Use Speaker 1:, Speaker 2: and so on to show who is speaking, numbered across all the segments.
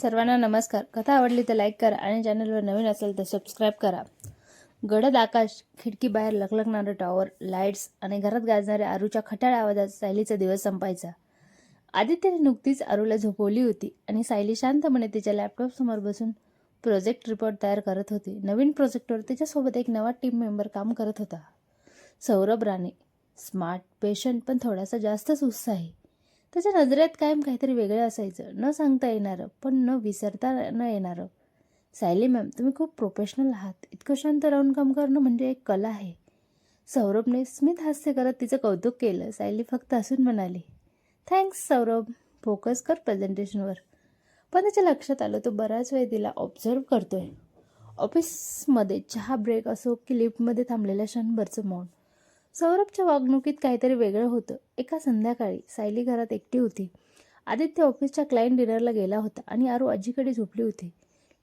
Speaker 1: सर्वांना नमस्कार. कथा आवडली तर लाईक करा आणि चॅनलवर नवीन असेल तर सबस्क्राईब करा. गडद आकाश खिडकीबाहेर लखलखणारं टॉवर लाईट्स आणि घरात गाजणाऱ्या आरूच्या खटाळ आवाजात सायलीचा दिवस संपायचा. आदित्यने नुकतीच आरूला झोपवली होती आणि सायली शांतपणे तिच्या लॅपटॉपसमोर बसून प्रोजेक्ट रिपोर्ट तयार करत होती. नवीन प्रोजेक्टवर तिच्यासोबत एक नवा टीम मेंबर काम करत होता. सौरभ राणे स्मार्ट पेशंट पण थोडासा जास्तच उत्साही. त्याच्या नजरेत कायम काहीतरी वेगळं असायचं. न सांगता येणारं पण न विसरता न येणारं. सायली मॅम तुम्ही खूप प्रोफेशनल आहात. इतकं शांत राहून काम करणं म्हणजे एक कला आहे. सौरभने स्मित हास्य करत तिचं कौतुक केलं. सायली फक्त हसून म्हणाली थँक्स सौरभ. फोकस कर प्रेझेंटेशनवर पण त्याच्या लक्षात आलं तो बराच वेळ तिला ऑब्झर्व करतोय. ऑफिसमध्ये चहा ब्रेक असो की लिफ्टमध्ये थांबलेल्या क्षणभरचं मौन. सौरभच्या वागणुकीत काहीतरी वेगळं होतं. एका संध्याकाळी सायली घरात एकटी होती. आदित्य ऑफिसच्या क्लायंट डिनरला गेला होता आणि आरू आजीकडे झोपली होती.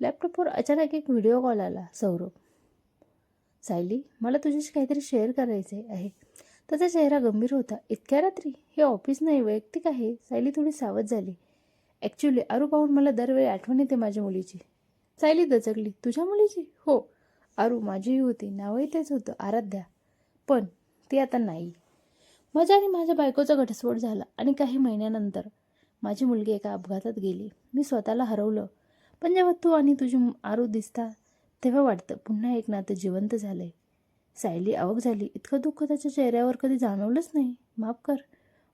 Speaker 1: लॅपटॉपवर अचानक एक व्हिडिओ कॉल आला. सौरभ सायली मला तुझ्याशी काहीतरी शेअर करायचे आहे. त्याचा चेहरा गंभीर होता. इतक्या रात्री? हे ऑफिस नाही वैयक्तिक आहे. सायली थोडी सावध झाली. ॲक्च्युली आरू पाहून मला दरवेळी आठवण येते माझ्या मुलीची. सायली दचकली. तुझ्या मुलीची? हो. आरू माझीही होती. नावही तेच होतं. आराध्या. पण ती आता नाही. माझ्या आणि माझ्या बायकोचा घटस्फोट झाला आणि काही महिन्यानंतर माझी मुलगी एका अपघातात गेली. मी स्वतःला हरवलं. पण जेव्हा तू आणि तुझी आरू दिसता तेव्हा वाटतं पुन्हा एक नातं जिवंत झालंय. सायली आवक झाली. इतकं दुःख त्याच्या चेहऱ्यावर कधी जाणवलंच नाही. माफ कर.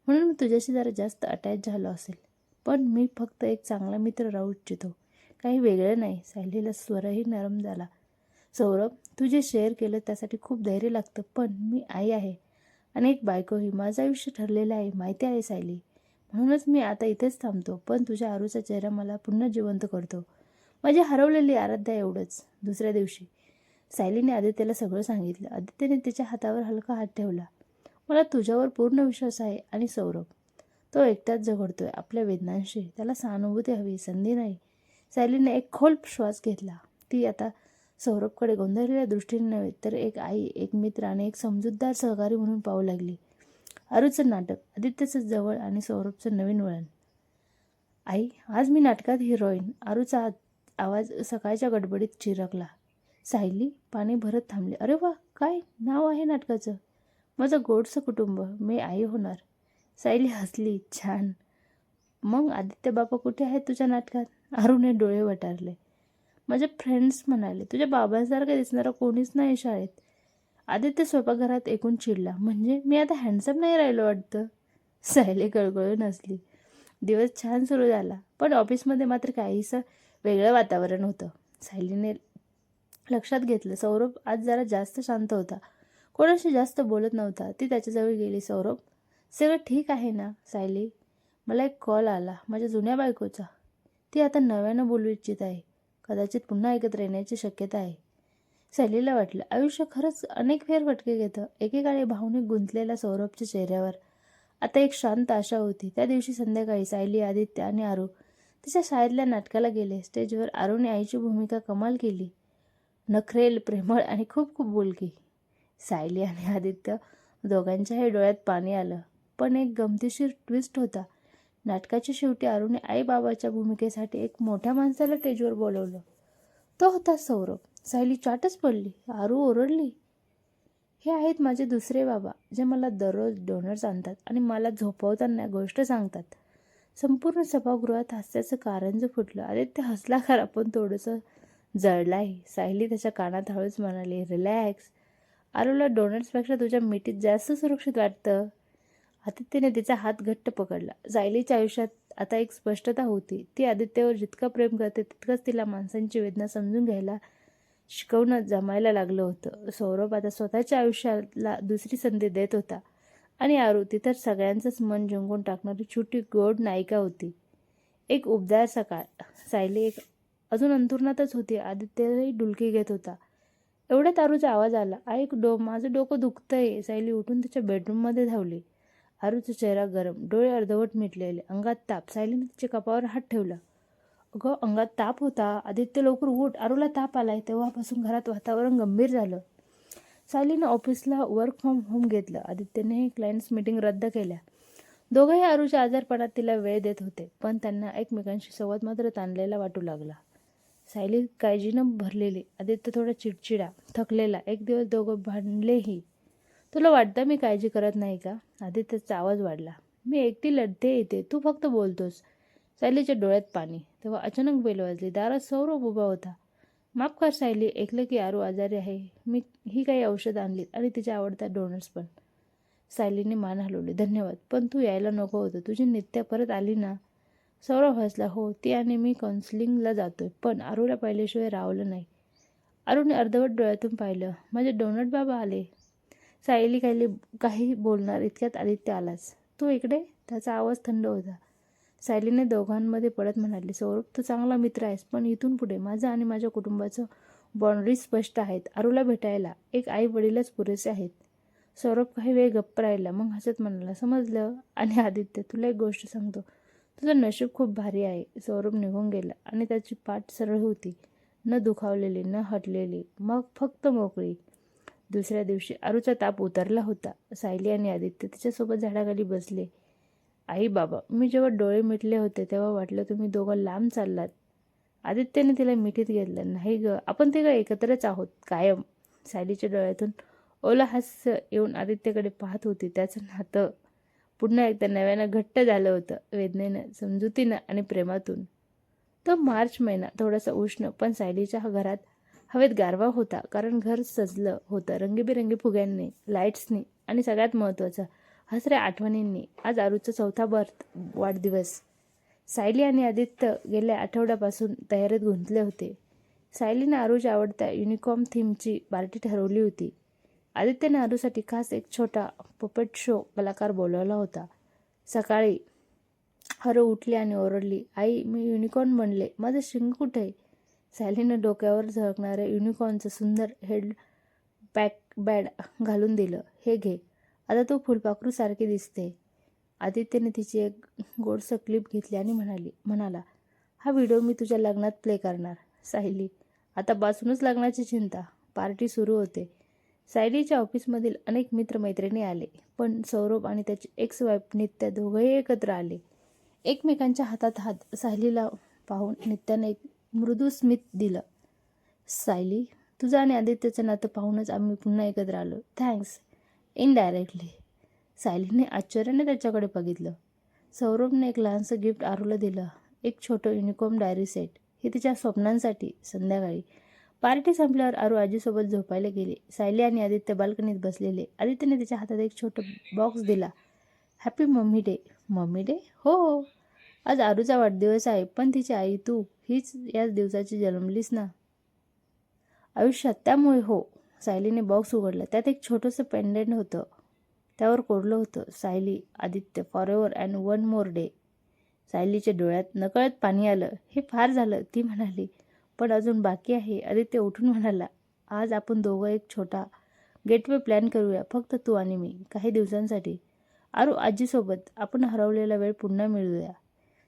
Speaker 1: म्हणून मी तुझ्याशी जरा जास्त अटॅच झालो असेल. पण मी फक्त एक चांगला मित्र राहू इच्छितो. काही वेगळं नाही. सायलीला स्वरही नरम झाला. सौरभ तू जे शेअर केलं त्यासाठी खूप धैर्य लागतं पण मी आई आहे आणि एक बायकोही माझं आयुष्य ठरलेलं आहे माहिती आहे सायली. म्हणूनच मी आता इथेच थांबतो पण तुझ्या आरूचा चेहरा मला पुन्हा जिवंत करतो. माझी हरवलेली आराध्या एवढंच. दुसऱ्या दिवशी सायलीने आदित्यला सगळं सांगितलं. आदित्यने तिच्या हातावर हलका हात ठेवला. मला तुझ्यावर पूर्ण विश्वास आहे आणि सौरभ तो एकटाच झगडतोय आपल्या वेदनांशी. त्याला सहानुभूती हवी संधी नाही. सायलीने एक खोल श्वास घेतला. ती आता सौरभकडे गोंधळलेल्या दृष्टीने नव्हे तर एक आई एक मित्र आणि एक समजूतदार सहकारी म्हणून पाहू लागली. अरुचं नाटक आदित्यचं जवळ आणि सौरभचं नवीन वळण. आई आज मी नाटकात हिरोईन. आरूचा आवाज सकाळच्या गडबडीत चिरकला. सायली पाणी भरत थांबले. अरे वा काय नाव आहे नाटकाचं? माझं गोडसं कुटुंब मी आई होणार. सायली हसली. छान. मग आदित्य बापा कुठे आहेत तुझ्या नाटकात? अरुणे डोळे वटारले. माझे फ्रेंड्स म्हणाले तुझ्या बाबांसारखं दिसणारा कोणीच नाही शाळेत. आदित्य स्वयंपाकघरात एकूण चिडला. म्हणजे मी आता हँडसम नाही राहिलो वाटतं? सायली गळगळू नसली दिवस छान सुरू झाला पण ऑफिसमध्ये मात्र काहीसं वेगळं वातावरण होतं. सायलीने लक्षात घेतलं सौरभ आज जरा जास्त शांत होता. कोणाशी जास्त बोलत नव्हता. ती त्याच्याजवळ गेली. सौरभ सगळं ठीक आहे ना? सायली मला एक कॉल आला. माझ्या जुन्या बायकोचा. ती आता नव्यानं बोलू इच्छित आहे. कदाचित पुन्हा एकत्र येण्याची शक्यता आहे. सायलीला वाटलं आयुष्य खरंच अनेक फेरफटके घेतं. एकेकाळी भावनिक गुंतलेल्या सौरभच्या चेहऱ्यावर आता एक शांत आशा होती. त्या दिवशी संध्याकाळी सायली आदित्य आणि आरू तिच्या शाळेतल्या नाटकाला गेले. स्टेजवर आरूने आईची भूमिका कमाल केली. नखरेल प्रेमळ आणि खूप खूप बोलकी. सायली आणि आदित्य दोघांच्याही डोळ्यात पाणी आलं. पण एक गमतीशीर ट्विस्ट होता. नाटकाच्या शेवटी आरूने आईबाबाच्या भूमिकेसाठी एक मोठ्या माणसाला स्टेजवर बोलवलं. तो होता सौरभ. सायली चाटच पडली. आरू ओरडली. हे आहेत माझे दुसरे बाबा जे मला दररोज डोनर्स आणतात आणि मला झोपवताना गोष्ट सांगतात. संपूर्ण सभागृहात हास्याचं कारंज फुटलं अरे ते हसला खरा पण थोडंसं जळलाही सायली त्याच्या कानात हळूच म्हणाली रिलॅक्स. आरूला डोनट्सपेक्षा तुझ्या मिठीत जास्त सुरक्षित वाटतं. आदित्यने तिचा हात घट्ट पकडला. सायलीच्या आयुष्यात आता एक स्पष्टता होती. ती आदित्यवर जितका प्रेम करते तितकंच तिला माणसांची वेदना समजून घ्यायला शिकवणं जमायला लागलं होतं. सौरभ आता स्वतःच्या आयुष्याला दुसरी संधी देत होता. आणि आरुती तर सगळ्यांचंच मन जिंकून टाकणारी छोटी गोड नायिका होती. एक उबदार सकाळ सायली एक अजून अंथुरणातच होती. आदित्यही डुलकी घेत होता. एवढ्यात आरूचा आवाज आला. ऐक डो माझं डोकं दुखतंय. सायली उठून तिच्या बेडरूममध्ये धावली. आरूचा चेहरा गरम डोळे अर्धवट मिटलेले. अंगात ताप. सायलीने तिच्या कपावर हात ठेवला. अगं अंगात ताप होता. आदित्य लवकर उठ. आरूला ताप आलाय. तेव्हापासून घरात वातावरण गंभीर झालं. सायलीनं ऑफिसला वर्क फ्रॉम होम घेतलं. आदित्यनेही क्लायंट्स मीटिंग रद्द केल्या. दोघंही आरूच्या आजारपणात तिला वेळ देत होते पण त्यांना एकमेकांशी संवाद मात्र ताणलेला वाटू लागला. सायली काळजीनं भरलेली. आदित्य थोडा चिडचिडा थकलेला. एक दिवस दोघं भांडलेही. तुला वाटतं मी काळजी करत नाही का? आदित्यचा आवाज वाढला. मी एकटी लढते येते तू फक्त बोलतोस. सायलीच्या डोळ्यात पाणी. तेव्हा अचानक बेल वाजली. दारात सौरभ उभा होता. माफ कर सायली. ऐकलं की आरू आजारी आहे. मी ही काही औषध आणली आणि तिच्या आवडत्या डोनट्स पण. सायलीने मान हलवली. धन्यवाद. पण तू यायला नको होतं. तुझी नित्या परत आली ना? सौरभ हसला. हो ती आणि मी काउन्सिलिंगला जातोय. पण आरूला पाहिल्याशिवाय रावलं नाही. आरूने अर्धवट डोळ्यातून पाहिलं. माझे डोनट बाबा आले. सायली काही काही बोलणार इतक्यात आदित्य आलाच. तू इकडे? त्याचा आवाज थंड होता. सायलीने दोघांमध्ये पडत म्हणाली सौरभ तू चांगला मित्र आहेस पण इथून पुढे माझं आणि माझ्या कुटुंबाचं बाउंड्रीज स्पष्ट आहेत. अरूला भेटायला एक आई वडीलच पुरेसे आहेत. सौरभ काही वेळ गप्प राहिला मग हसत म्हणाला समजलं. आणि आदित्य तुला एक गोष्ट सांगतो. तुझं नशीब खूप भारी आहे. सौरभ निघून गेला आणि त्याची पाठ सरळ होती. न दुखावलेली न हटलेली मग फक्त मोकळी. दुसऱ्या दिवशी आरूचा ताप उतरला होता. सायली आणि आदित्य तिच्यासोबत झाडाखाली बसले. आई बाबा मी जेव्हा डोळे मिटले होते तेव्हा वाटलं तुम्ही दोघं लांब चाललात. आदित्यने तिला मिठीत घेतलं. नाही ग आपण तिघं एकत्रच आहोत कायम. सायलीच्या डोळ्यातून ओला हास्य येऊन आदित्यकडे पाहत होती. त्याचं नातं पुन्हा एकदा नव्यानं घट्ट झालं होतं वेदनेनं समजुतीनं आणि प्रेमातून. तो मार्च महिना थोडासा उष्ण पण सायलीच्या घरात हवेत गारवा होता कारण घर सजलं होतं. रंगीबेरंगी फुग्यांनी लाईट्सनी आणि सगळ्यात महत्त्वाचं हसऱ्या आठवणींनी. आज आरूचा चौथा बर्थ वाढदिवस. सायली आणि आदित्य गेल्या आठवड्यापासून तयारीत गुंतले होते. सायलीने आरूच्या आवडत्या युनिकॉर्म थीमची पार्टी ठरवली होती. आदित्यने आरूसाठी खास एक छोटा पपेट शो कलाकार बोलवला होता. सकाळी आरू उठली आणि ओरडली आई मी युनिकॉर्न बनले. माझं शिंग कुठे सॅलीनं सायलीनं डोक्यावर झळकणाऱ्या युनिकॉर्नचं सुंदर हेड पॅक बॅड घालून दिलं. हे घे. आता तो फुलपाखरू सारखी दिसते. आदित्यने तिची एक गोडसं क्लिप घेतली आणि म्हणाली म्हणाला हा व्हिडिओ मी तुझ्या लग्नात प्ले करणार. सायली आता बासूनच लग्नाची चिंता. पार्टी सुरू होते. सायलीच्या ऑफिसमधील अनेक मित्रमैत्रिणी आले पण सौरभ आणि त्याची एक्स वाईफ नित्या दोघंही एकत्र आले. एकमेकांच्या हातात हात सायलीला पाहून नित्याने एक मृदू स्मित दिलं. सायली तुझं आणि आदित्यचं नातं पाहूनच आम्ही पुन्हा एकत्र आलो. थँक्स. इनडायरेक्टली. सायलीने आश्चर्याने त्याच्याकडे बघितलं. सौरभने एक लहानसं गिफ्ट आरूला दिलं. एक छोटं युनिकॉर्न डायरी सेट. हे तिच्या स्वप्नांसाठी संध्याकाळी. पार्टी संपल्यावर आरू आजीसोबत झोपायला गेली. सायली आणि आदित्य बाल्कनीत बसलेले. आदित्यने तिच्या हातात एक छोटं बॉक्स दिला. Happy mummy day mummy day हो हो. आज आरूचा वाढदिवस आहे पण तिची आई तू हीच याच दिवसाची जन्मलीस ना. आयुष्यात त्यामुळे हो सायलीने बॉक्स उघडला. त्यात एक छोटंसं पेंडेंट होतं. त्यावर कोरलं होतं Sayali Aditya forever and one more day सायलीच्या डोळ्यात नकळत पाणी आलं. हे फार झालं ती म्हणाली. पण अजून बाकी आहे. आदित्य उठून म्हणाला आज आपण दोघं एक छोटा गेटवे प्लॅन करूया. फक्त तू आणि मी काही दिवसांसाठी. आरू आजीसोबत आपण हरवलेला वेळ पुन्हा मिळूया.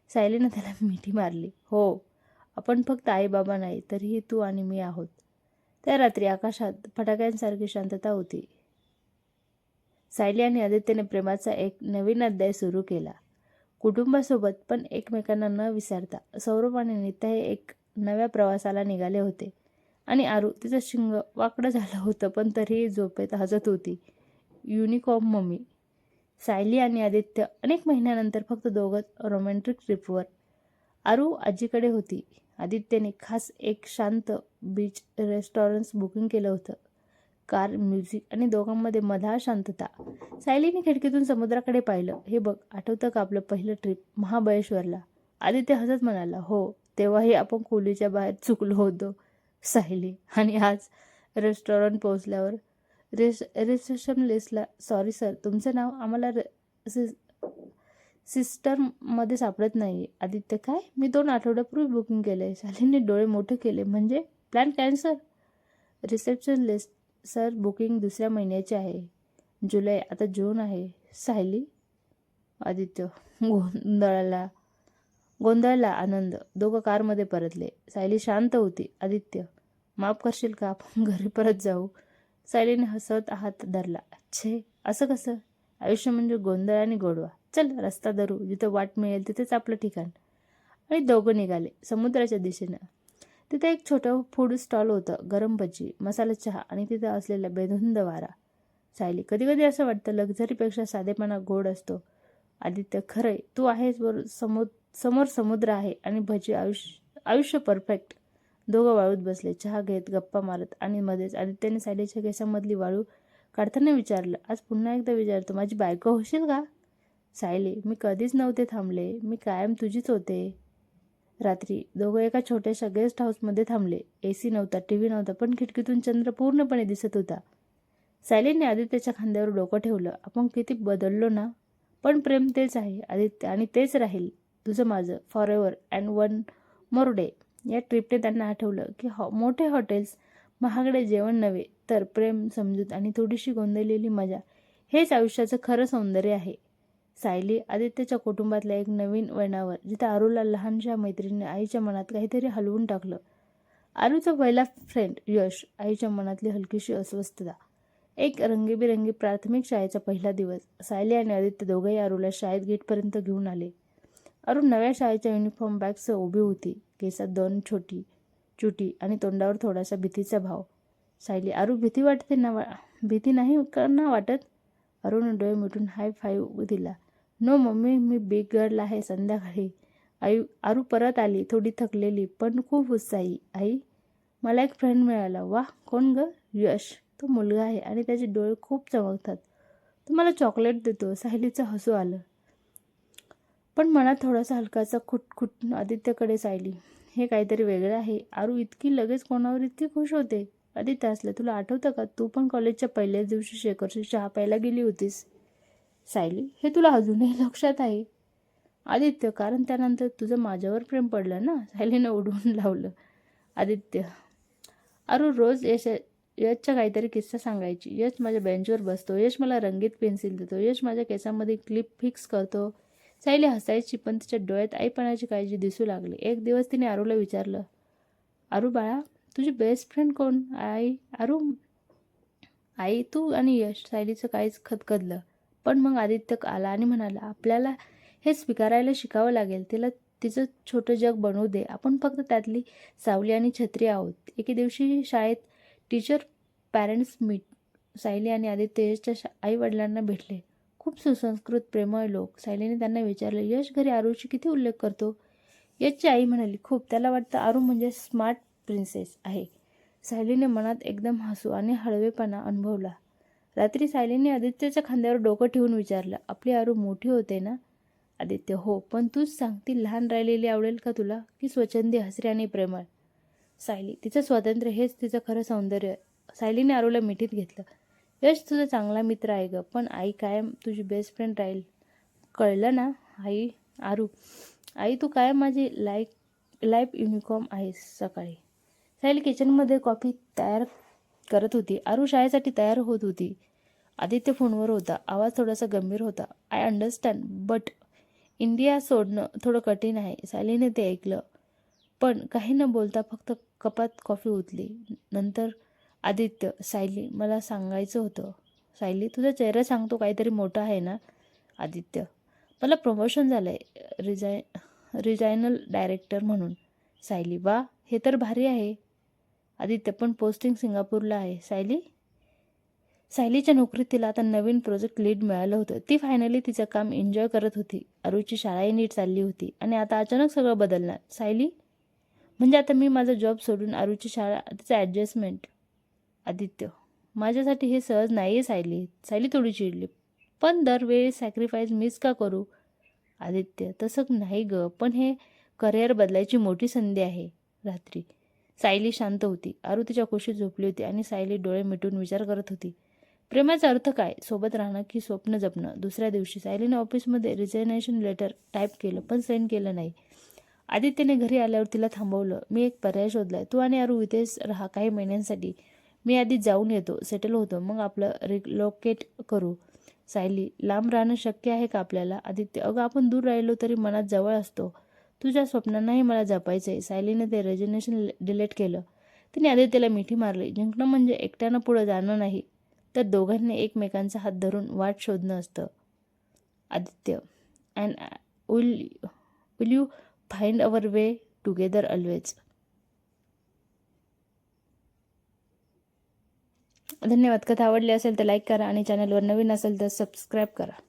Speaker 1: सायलीनं त्याला मिठी मारली. हो आपण फक्त आईबाबा नाही तरीही तू आणि मी आहोत. त्या रात्री आकाशात फटाक्यांसारखी शांतता होती. सायली आणि आदित्यने प्रेमाचा एक नवीन अध्याय सुरू केला. कुटुंबासोबत पण एकमेकांना न विसरता सौरभ आणि नित्या हे एक नव्या प्रवासाला निघाले होते. आणि आरू तिचं शिंग वाकडं झालं होतं पण तरीही झोपेत हजत होती. Unicorn mummy. सायली आणि आदित्य अनेक महिन्यानंतर फक्त दोघं रोमॅन्टिक ट्रिपवर आरू आजीकडे होती. आदित्यने खास एक शांत बीच रेस्टॉरंट्स बुकिंग केलं होतं. कार म्युझिक आणि दोघांमध्ये मधाळ शांतता. सायलीने खिडकीतून समुद्राकडे पाहिलं. हे बघ आठवतं का आपलं पहिलं ट्रिप महाबळेश्वरला. आदित्य हसत म्हणाला हो तेव्हाही आपण खोलीच्या बाहेर चुकलो होतो. सायली आणि आज रेस्टॉरंट पोहोचल्यावर? रेस रिसेप्शनलिस्टला सॉरी सर तुमचं नाव आम्हाला सिस्टरमध्ये सापडत नाही आदित्य काय? मी दोन आठवड्यापूर्वी बुकिंग केलं आहे शालीने डोळे मोठे केले. म्हणजे? Plan cancel reception list sir booking दुसऱ्या महिन्याचे आहे. जुलै आता जून आहे. सायली? आदित्य? गोंधळाला. गोंधळला आनंद. दोघं कारमध्ये परतले. सायली शांत होती. आदित्य? माफ करशील का? आपण घरी परत जाऊ. सायलीने हसत हात धरला. छे असं कसं? आयुष्य म्हणजे गोंधळ आणि गोडवा. चल रस्ता धरू जिथं वाट मिळेल तिथेच आपलं ठिकाण. आणि दोघं निघाले समुद्राच्या दिशेनं. तिथे एक छोटं फूड स्टॉल होतं गरम भजी मसाला चहा आणि तिथं असलेला बेधुंद वारा. सायली कधी कधी असं वाटतं लक्झरीपेक्षा साधेपणा गोड असतो. आदित्य खरंय तू आहेस बरोबर समोर समोर समुद्र आहे आणि भजी आयुष्य आयुष्य परफेक्ट दोघं वाळूत बसले चहा घेत गप्पा मारत आणि मध्येच आदित्यने सायलीच्या केसामधली वाळू काढताना विचारलं आज पुन्हा एकदा विचारतो माझी बायको होशील का? सायली मी कधीच नव्हते थांबले. मी कायम तुझीच होते. रात्री दोघं एका छोट्याशा गेस्ट हाऊसमध्ये थांबले. ए सी नव्हता टी व्ही नव्हता पण खिडकीतून चंद्र पूर्णपणे दिसत होता. सायलीने आदित्यच्या खांद्यावर डोकं ठेवलं. आपण किती बदललो ना? पण प्रेम तेच आहे. आदित्य आणि तेच राहील. तुझं माझं. For ever and one more day या ट्रिपने त्यांना आठवलं की हॉ मोठे हॉटेल्स महागडे जेवण नव्हे तर प्रेम समजूत आणि थोडीशी गोंधळलेली मजा हेच आयुष्याचं खरं सौंदर्य आहे. सायली आदित्यच्या कुटुंबातल्या एक नवीन वळणावर जिथे आरूला लहानशा मैत्रिणीने आईच्या मनात काहीतरी हलवून टाकलं. आरूचा पहिला फ्रेंड यश आईच्या मनातली हलकीशी अस्वस्थता. एक रंगीबिरंगी प्राथमिक शाळेचा पहिला दिवस सायली आणि आदित्य दोघंही आरूला शाळेत गेटपर्यंत घेऊन आले. अरू नव्या शाळेच्या युनिफॉर्म बॅगसह उभी होती. केसात दोन छोटी चुटी आणि तोंडावर थोडासा भीतीचा भाव. सायली अरू भीती वाटते ना वा भीती नाही का ना वाटत? अरुण डोळे मिटून हाय फाईव्ह दिला. नो मम्मी मी बिग गर्ल आहे संध्याकाळी. आई आरू परत आली थोडी थकलेली पण खूप उत्साही. आई मला एक फ्रेंड मिळाला. वा कोण ग? यश तो मुलगा आहे आणि त्याचे डोळे खूप चमकतात. तो मला चॉकलेट देतो. सायलीचं हसू आलं. पण मनात थोडासा हलकाचा खुट आदित्यकडे सायली. हे काहीतरी वेगळं आहे. आरू इतकी लगेच कोणावर इतकी खुश होते. आदित्य असलं तुला आठवतं का? तू पण कॉलेजच्या पहिल्याच दिवशी शेखरशी चहा प्यायला गेली होतीस. सायली हे तुला अजूनही लक्षात आहे? आदित्य कारण त्यानंतर तुझं माझ्यावर प्रेम पडलं ना? सायलीनं उडवून लावलं. आदित्य अरू रोज यश यशच्या काहीतरी किस्सा सांगायची. यश माझ्या बेंचवर बसतो. यश मला रंगीत पेन्सिल देतो. यश माझ्या केसामध्ये क्लिप फिक्स करतो. सायली हसायची पण तिच्या डोळ्यात आईपणाची काळजी दिसू लागली. एक दिवस तिने आरूला विचारलं आरू बाळा तुझी बेस्ट फ्रेंड कोण? आई आरू आई तू आणि यश? सायलीचं काहीच खतखदलं. पण मग आदित्य आला आणि म्हणाला आपल्याला हे स्वीकारायला शिकावं लागेल. तिला तिचं छोटं जग बनवू दे. आपण फक्त त्यातली सावली आणि छत्री आहोत. एके दिवशी शाळेत टीचर पॅरेंट्स मीट सायली आणि आदित्य यशच्या शा आई वडिलांना भेटले. खूप सुसंस्कृत प्रेमळ लोक. सायलीने त्यांना विचारले यश घरी आरूची किती उल्लेख करतो? यशची आई म्हणाली खूप. त्याला वाटतं आरू म्हणजे स्मार्ट प्रिन्सेस आहे. सायलीने मनात एकदम हसू आणि हळवेपणा अनुभवला. रात्री सायलीने आदित्यच्या खांद्यावर डोकं ठेवून विचारलं आपली आरू मोठी होते ना? आदित्य हो पण तूच सांग ती लहान राहिलेली आवडेल का तुला? की स्वच्छंदी हसरी आणि प्रेमळ? सायली तिचं स्वातंत्र्य हेच तिचं खरं सौंदर्य. सायलीने आरूला मिठीत घेतलं यश तुझा चांगला मित्र आहे गं पण आई कायम तुझी बेस्ट फ्रेंड राहील. कळलं ना आई आरू? आई तू कायम माझी लाईक लाईफ युनिफॉर्म आहेस सकाळी. सायली किचनमध्ये कॉफी तयार करत होती. आरू शाळेसाठी तयार होत होती. आदित्य फोनवर होता. आवाज थोडासा गंभीर होता. आय अंडरस्टँड बट इंडिया सोडणं थोडं कठीण आहे. सायलीने ते ऐकलं. पण काही न बोलता फक्त कपात कॉफी उतली नंतर आदित्य सायली मला सांगायचं होतं. सायली तुझा चेहरा सांगतो काहीतरी मोठा आहे ना? आदित्य मला प्रमोशन झालं आहे रिजाय रिजायनल डायरेक्टर म्हणून. सायली वा हे तर भारी आहे. आदित्य पण पोस्टिंग सिंगापूरला आहे. सायली? सायलीच्या नोकरीत तिला आता नवीन प्रोजेक्ट लीड मिळालं होतं. ती फायनली तिचं काम एन्जॉय करत होती. अरुची शाळाही नीट चालली होती आणि आता अचानक सगळं बदलणार. सायली? म्हणजे आता मी माझा जॉब सोडून आरूची शाळा तिचं ॲडजस्टमेंट आदित्य? माझ्यासाठी हे सहज नाही आहे सायली. सायली थोडी चिडली. पण दरवेळी सॅक्रिफाईस मिस का करू? आदित्य तसं नाही ग. पण हे करिअर बदलायची मोठी संधी आहे. रात्री. सायली शांत होती. आरू तिच्या खुशीत झोपली होती आणि सायली डोळे मिटून विचार करत होती. प्रेमाचा अर्थ काय? सोबत राहणं की स्वप्न जपणं? दुसऱ्या दिवशी सायलीने ऑफिसमध्ये रिझायनेशन लेटर टाईप केलं पण सेंड केलं नाही. आदित्यने घरी आल्यावर तिला थांबवलं मी एक पर्याय शोधलाय. तू आणि आरू इथेच राहा काही महिन्यांसाठी. मी आधी जाऊन येतो सेटल होतो. मग आपलं रिलोकेट करू. सायली लांब राहणं शक्य आहे का आपल्याला? आदित्य अगं आपण दूर राहिलो तरी मनात जवळ असतो. तुझ्या स्वप्नांनाही मला जपायचं आहे. सायलीने ते रेजिग्नेशन डिलीट केलं. तिने आदित्यला मिठी मारली. जिंकणं म्हणजे एकट्यानं पुढं जाणं नाही. तर दोघांनी एकमेकांचा हात धरून वाट शोधणं असतं. Aditya and will will you find our way together always धन्यवाद. कथा आवडली असेल तर लाईक करा आणि चॅनलवर नवीन असेल तर सबस्क्राईब करा.